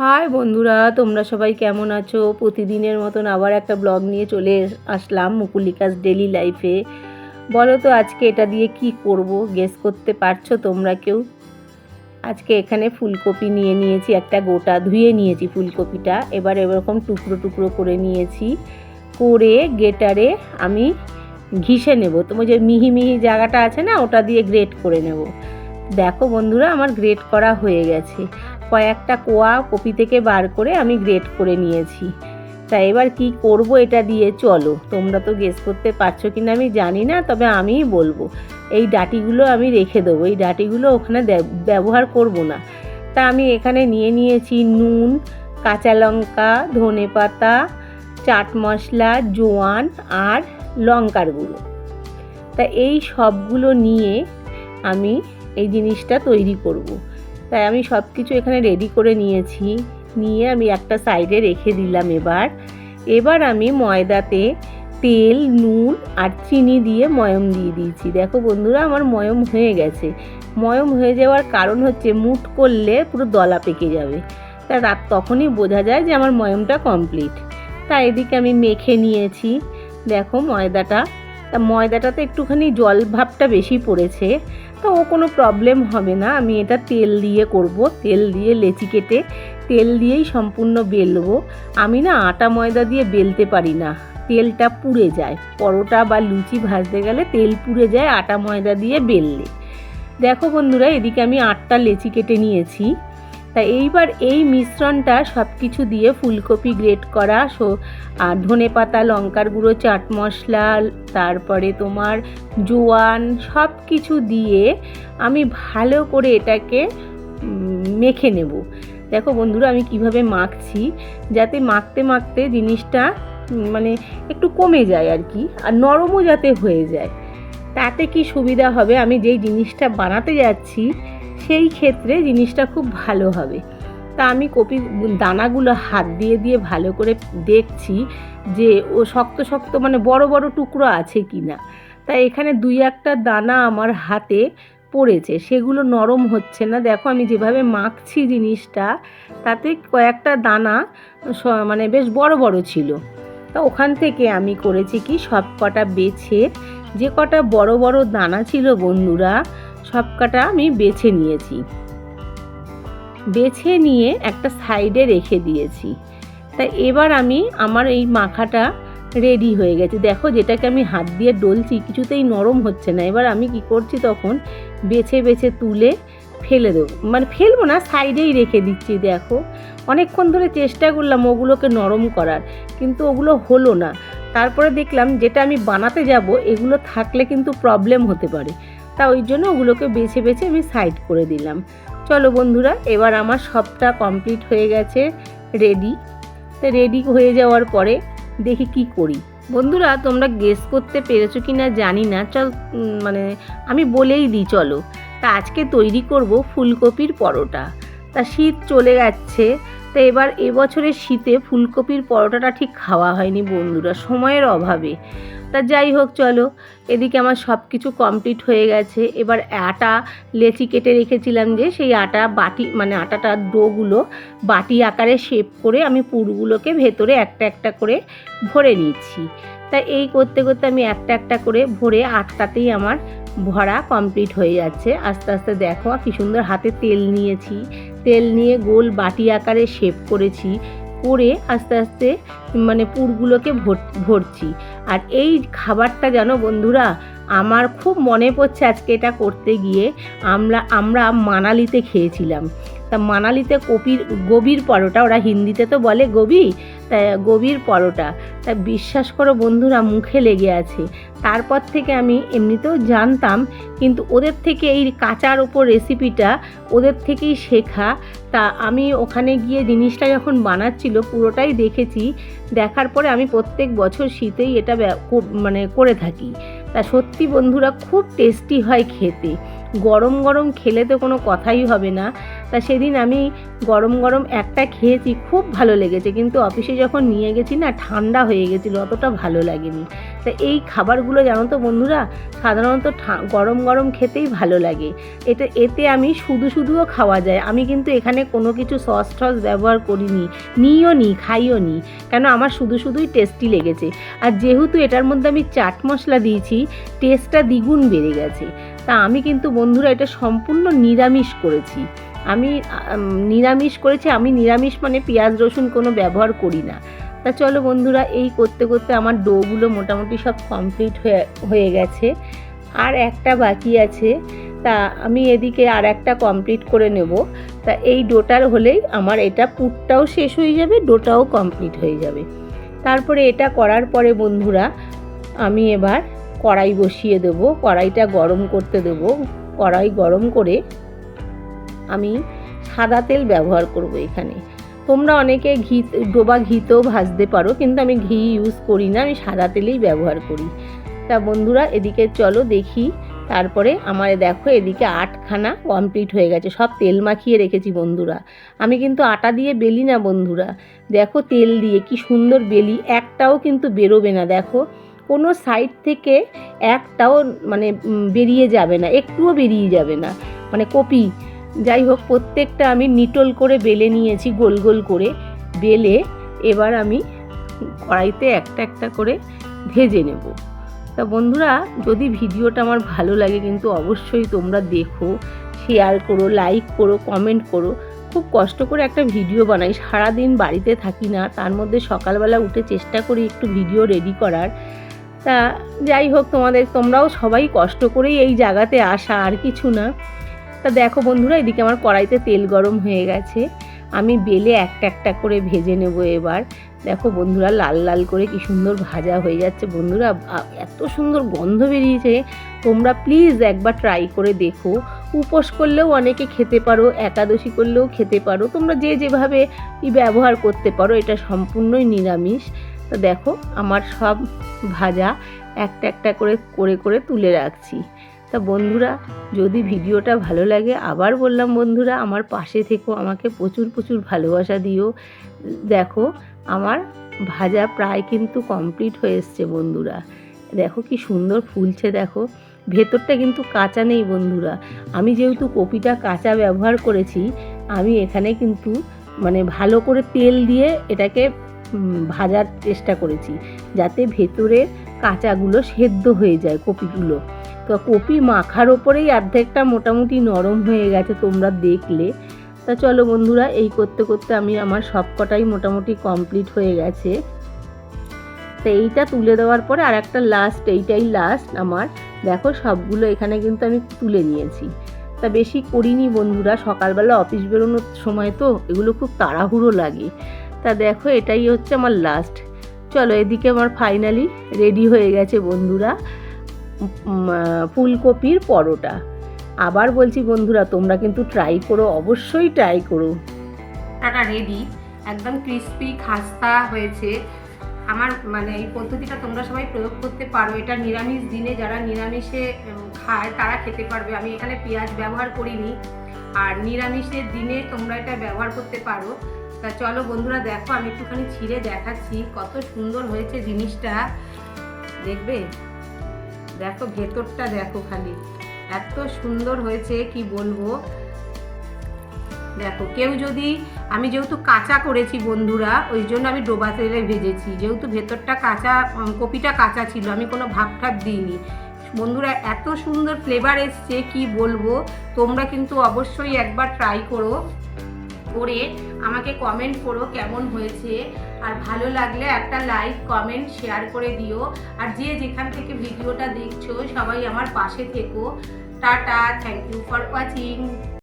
High বন্ধুরা, তোমরা সবাই কেমন আছো? প্রতিদিনের মতন আবার একটা ব্লগ নিয়ে চলে আসলাম মুকুলিকাস ডেলি লাইফে বলো তো, আজকে এটা দিয়ে কি করব? গেস করতে পারছ তোমরা কেউ? আজকে এখানে ফুলকপি নিয়ে নিয়েছি, একটা গোটা ধুয়ে নিয়েছি ফুলকপিটা। এবার এরকম টুকরো টুকরো করে নিয়েছি। করে গেটারে আমি ঘিষে নেব। তোমার যে মিহি মিহি জায়গাটা আছে না, ওটা দিয়ে গ্রেট করে নেব। দেখো বন্ধুরা, আমার গ্রেট করা হয়ে গেছে। কয়েকটা কোয়া কপি থেকে বার করে আমি গ্রেট করে নিয়েছি। তা এবার কি করব এটা দিয়ে চলো। তোমরা তো গেস করতে পারছ কিনা আমি জানি না, তবে আমিই বলব। এই ডাটিগুলো আমি রেখে দেবো। এই ডাটিগুলো ওখানে ব্যবহার করব না। তা আমি এখানে নিয়ে নিয়েছি নুন, কাঁচা লঙ্কা, ধনে পাতা, চাট মশলা, জোয়ান আর লঙ্কার গুঁড়ো। তা এই সবগুলো নিয়ে আমি এই জিনিসটা তৈরি করব। তাই আমি সব কিছু এখানে রেডি করে নিয়েছি। নিয়ে আমি একটা সাইডে রেখে দিলাম এবার। এবার আমি ময়দাতে তেল, নুন আর চিনি দিয়ে ময়ম দিয়ে দিয়েছি। দেখো বন্ধুরা, আমার ময়ম হয়ে গেছে। ময়ম হয়ে যাওয়ার কারণ হচ্ছে মুট করলে পুরো দলা পেকে যাবে। তা রাত তখনই বোঝা যায় যে আমার ময়মটা কমপ্লিট তা এদিকে আমি মেখে নিয়েছি। দেখো ময়দাটা। তা ময়দাটাতে একটুখানি জল ভাবটা বেশি পড়েছে। তো ও কোনো প্রবলেম হবে না। আমি এটা তেল দিয়ে করব। তেল দিয়ে লেচি কেটে তেল দিয়েই সম্পূর্ণ বেলবো। আমি না আটা ময়দা দিয়ে বেলতে পারি না। তেলটা পুড়ে যায়। পরোটা বা লুচি ভাজতে গেলে তেল পুড়ে যায় আটা ময়দা দিয়ে বেললে। দেখো বন্ধুরা, এদিকে আমি আটটা লেচি কেটে নিয়েছি। তা এইবার এই মিশ্রণটা সব কিছু দিয়ে ফুলকপি গ্রেট করা, সো আর ধনে পাতা, লঙ্কার গুঁড়ো, চাট মশলা, তারপরে তোমার জোয়ান সব কিছু দিয়ে আমি ভালো করে এটাকে মেখে নেব। দেখো বন্ধুরা আমি কীভাবে মাখছি, যাতে মাখতে মাখতে জিনিসটা মানে একটু কমে যায় আর কি, আর নরমও যাতে হয়ে যায়। তাতে কি সুবিধা হবে? আমি যেই জিনিসটা বানাতে যাচ্ছি সেই ক্ষেত্রে জিনিসটা খুব ভালো হবে। তা আমি কপি দানাগুলো হাত দিয়ে দিয়ে ভালো করে দেখছি যে ও শক্ত শক্ত মানে বড় বড় টুকরো আছে কি না তা এখানে দুই একটা দানা আমার হাতে পড়েছে। সেগুলো নরম হচ্ছে না। দেখো আমি যেভাবে মাখছি জিনিসটা, তাতে কয়েকটা দানা মানে বেশ বড় বড় ছিল। তা ওখান থেকে আমি করেছি কি সব কটা বেছে যে কটা বড় বড় দানা ছিল বন্ধুরা সব কটা আমি বেছে নিয়েছি। বেছে নিয়ে একটা সাইডে রেখে দিয়েছি। তা এবার আমি আমার এই মাখাটা রেডি হয়ে গেছে। দেখো যেটাকে আমি হাত দিয়ে ডলছি, কিছুতেই নরম হচ্ছে না। এবার আমি কি করছি তখন? বেছে বেছে তুলে ফেলে দেবো। মানে ফেলব না, সাইডেই রেখে দিচ্ছি। দেখো, অনেকক্ষণ ধরে চেষ্টা করলাম ওগুলোকে নরম করার, কিন্তু ওগুলো হলো না। তারপরে দেখলাম যেটা আমি বানাতে যাব, এগুলো থাকলে কিন্তু প্রবলেম হতে পারে। তা ওই জন্য ওগুলোকে বেছে বেছে আমি সাইড করে দিলাম। চলো বন্ধুরা, এবার আমার সবটা কমপ্লিট হয়ে গেছে রেডি তো রেডি হয়ে যাওয়ার পরে দেখি কি করি। বন্ধুরা, তোমরা গেস করতে পেরেছ কি না জানি না। চল মানে আমি বলেই দিই, চলো। তা আজকে তৈরি করব ফুলকপির পরোটা। তা শীত চলে যাচ্ছে, তো এবার এবছরের শীতে ফুলকপির পরোটাটা ঠিক খাওয়া হয়নি বন্ধুরা, সময়ের অভাবে। তা যাই হোক, চলো। এদিকে আমার সব কিছু কমপ্লিট হয়ে গেছে। এবার আটা, লেচি কেটে রেখেছিলাম যে, সেই আটা বাটি মানে আটাটার ডোগুলো বাটি আকারে শেপ করে আমি পুরগুলোকে ভেতরে একটা একটা করে ভরে নিচ্ছি। তা এই করতে করতে আমি একটা একটা করে ভরে আটটাতেই আমার ভরা কমপ্লিট হয়ে যাচ্ছে। আস্তে আস্তে দেখো কি সুন্দর হাতে তেল নিয়েছি। তেল নিয়ে গোল বাটি আকারে শেপ করেছি। করে আস্তে আস্তে মানে পুরগুলোকে ভর- ভরছি। আর এই খাবারটা জানো বন্ধুরা, আমার খুব মনে পড়ছে আজকে এটা করতে গিয়ে। আমরা আমরা মানালিতে খেয়েছিলাম। তা মানালিতে কপির গভীর পরোটা, ওরা হিন্দিতে তো বলে গবি তা গবির পরোটা। তা বিশ্বাস করো বন্ধুরা, মুখে লেগে আছে। তারপর থেকে আমি এমনিতেও জানতাম, কিন্তু ওদের থেকে এই কাঁচার ওপর রেসিপিটা ওদের থেকেই শেখা। তা আমি ওখানে গিয়ে জিনিসটা যখন বানাচ্ছিল, পুরোটাই দেখেছি। দেখার পরে আমি প্রত্যেক বছর শীতেই এটা মানে করে থাকি। তা সত্যি বন্ধুরা, খুব টেস্টি হয় খেতে। গরম গরম খেলে তো কোনো কথাই হবে না। তা সেদিন আমি গরম গরম একটা খেয়েছি, খুব ভালো লেগেছে। কিন্তু অফিসে যখন নিয়ে গেছি না, ঠান্ডা হয়ে গেছিল, অতটা ভালো লাগেনি। তা এই খাবারগুলো জানো তো বন্ধুরা, সাধারণত গরম গরম খেতেই ভালো লাগে। এটা এতে আমি শুধু শুধুও খাওয়া যায়। আমি কিন্তু এখানে কোনো কিছু সস টস ব্যবহার করিনি নিও নি, খাইও নি। কেন আমার শুধু শুধুই টেস্টি লেগেছে। আর যেহেতু এটার মধ্যে আমি চাট মশলা দিয়েছি টেস্টটা দ্বিগুণ বেড়ে গেছে। তা আমি কিন্তু বন্ধুরা এটা সম্পূর্ণ নিরামিষ করেছি। আমি নিরামিষ করেছি, আমি নিরামিষ মানে পেঁয়াজ, রসুন কোনো ব্যবহার করি না। তা চলো বন্ধুরা, এই করতে করতে আমার ডোগুলো মোটামুটি সব কমপ্লিট হয়ে হয়ে গেছে। আর একটা বাকি আছে, তা আমি এদিকে আর একটা কমপ্লিট করে নেব। তা এই ডোটার হলেই আমার এটা পুরটাও শেষ হয়ে যাবে, ডোটাও কমপ্লিট হয়ে যাবে। তারপরে এটা করার পরে বন্ধুরা, আমি এবার কড়াই বসিয়ে দেব, কড়াইটা গরম করতে দেব। কড়াই গরম করে আমি সাদা তেল ব্যবহার করব এখানে। তোমরা অনেকে ঘি, ডোবা ঘিতেও ভাজতে পারো, কিন্তু আমি ঘি ইউজ করি না, আমি সাদা তেলেই ব্যবহার করি। তা বন্ধুরা, এদিকে চলো দেখি। তারপরে আমার দেখো, এদিকে আটখানা কমপ্লিট হয়ে গেছে, সব তেল মাখিয়ে রেখেছি বন্ধুরা। আমি কিন্তু আটা দিয়ে বেলি না বন্ধুরা। দেখো তেল দিয়ে কি সুন্দর বেলি, একটাও কিন্তু বেরোবে না, দেখো। কোনো সাইড থেকে একটাও মানে বেরিয়ে যাবে না, একটুও বেরিয়ে যাবে না। মানে কপি, যাই হোক, প্রত্যেকটা আমি নিটল করে বেলে নিয়েছি, গোল গোল করে বেলে এবার আমি কড়াইতে একটা একটা করে ভেজে নেব। তা বন্ধুরা, যদি ভিডিওটা আমার ভালো লাগে কিন্তু অবশ্যই তোমরা দেখো শেয়ার করো লাইক করো কমেন্ট করো। খুব কষ্ট করে একটা ভিডিও বানাই, সারাদিন বাড়িতে থাকি না, তার মধ্যে সকালবেলা উঠে চেষ্টা করি একটু ভিডিও রেডি করার। তা যাই হোক, তোমাদের, তোমরাও সবাই কষ্ট করেই এই জায়গাতে আসা, আর কিছু না। তা দেখো বন্ধুরা, এদিকে আমার কড়াইতে তেল গরম হয়ে গেছে। আমি বেলে একটা একটা করে ভেজে নেব এবার। দেখো বন্ধুরা, লাল লাল করে কি সুন্দর ভাজা হয়ে যাচ্ছে। বন্ধুরা এত সুন্দর গন্ধ বেরিয়েছে। তোমরা প্লিজ একবার ট্রাই করে দেখো। উপোস করলেও অনেকে খেতে পারো, একাদশী করলেও খেতে পারো। তোমরা যে যেভাবে ব্যবহার করতে পারো, এটা সম্পূর্ণই নিরামিষ। তো দেখো, আমার সব ভাজা একটা একটা করে করে করে তুলে রাখছি। তা বন্ধুরা, যদি ভিডিওটা ভালো লাগে, আবার বললাম বন্ধুরা, আমার পাশে থেকো, আমাকে প্রচুর প্রচুর ভালোবাসা দিও। দেখো, আমার ভাজা প্রায় কিন্তু কমপ্লিট হয়ে এসছে বন্ধুরা। দেখো কি সুন্দর ফুলছে, দেখো। ভেতরটা কিন্তু কাঁচা নেই বন্ধুরা। আমি যেহেতু কপিটা কাঁচা ব্যবহার করেছি, আমি এখানে কিন্তু মানে ভালো করে তেল দিয়ে এটাকে ভাজার চেষ্টা করেছি যাতে ভেতরে কাঁচাগুলো সেদ্ধ হয়ে যায় কপিগুলো। তো কপি মাখার ওপরেই অর্ধেকটা মোটামুটি নরম হয়ে গেছে, তোমরা দেখলে। তা চলো বন্ধুরা, এই করতে করতে আমি আমার সব কটাই মোটামুটি কমপ্লিট হয়ে গেছে। তো এইটা তুলে দেওয়ার পরে আর একটা লাস্ট এইটাই লাস্ট আমার। দেখো সবগুলো এখানে কিন্তু আমি তুলে নিয়েছি। তা বেশি করিনি বন্ধুরা, সকালবেলা অফিস বেরোনোর সময় তো, এগুলো খুব তাড়াহুড়ো লাগে। তা দেখো, এটাই হচ্ছে আমার লাস্ট চলো, এদিকে আমার ফাইনালি রেডি হয়ে গেছে বন্ধুরা ফুলকপির পরোটা। আবার বলছি বন্ধুরা, তোমরা কিন্তু ট্রাই করো, অবশ্যই ট্রাই করো। তারা রেডি একদম ক্রিস্পি খাস্তা হয়েছে। আমার মানে এই পদ্ধতিটা তোমরা সবাই প্রয়োগ করতে পারো। এটা নিরামিষ দিনে যারা নিরামিষে খায়, তারা খেতে পারবে। আমি এখানে পেঁয়াজ ব্যবহার করিনি। আর নিরামিষের দিনে তোমরা এটা ব্যবহার করতে পারো। তা চলো বন্ধুরা দেখো, আমি একটুখানি ছিঁড়ে দেখাচ্ছি কত সুন্দর হয়েছে জিনিসটা। দেখবে? দেখো, ভেতরটা দেখো খালি। এত সুন্দর হয়েছে, কি বলব? দেখো, কেউ যদি, আমি যেহেতু কাঁচা করেছি বন্ধুরা, ওই জন্য আমি ডোবা তেলে ভেজেছি। যেহেতু ভেতরটা কাঁচা কপিটা কাঁচা ছিল, আমি কোনো ভাব ঠাপ দিইনি। বন্ধুরা, এত সুন্দর ফ্লেভার এসছে, কি বলব? তোমরা কিন্তু অবশ্যই একবার ট্রাই করো। করে আমাকে কমেন্ট করো কেমন হয়েছে। আর ভালো লাগলে একটা লাইক কমেন্ট শেয়ার করে দিও। আর যে যেখান থেকে ভিডিওটা দেখছ, সবাই আমার পাশে থেকো। Ta-ta thank you for watching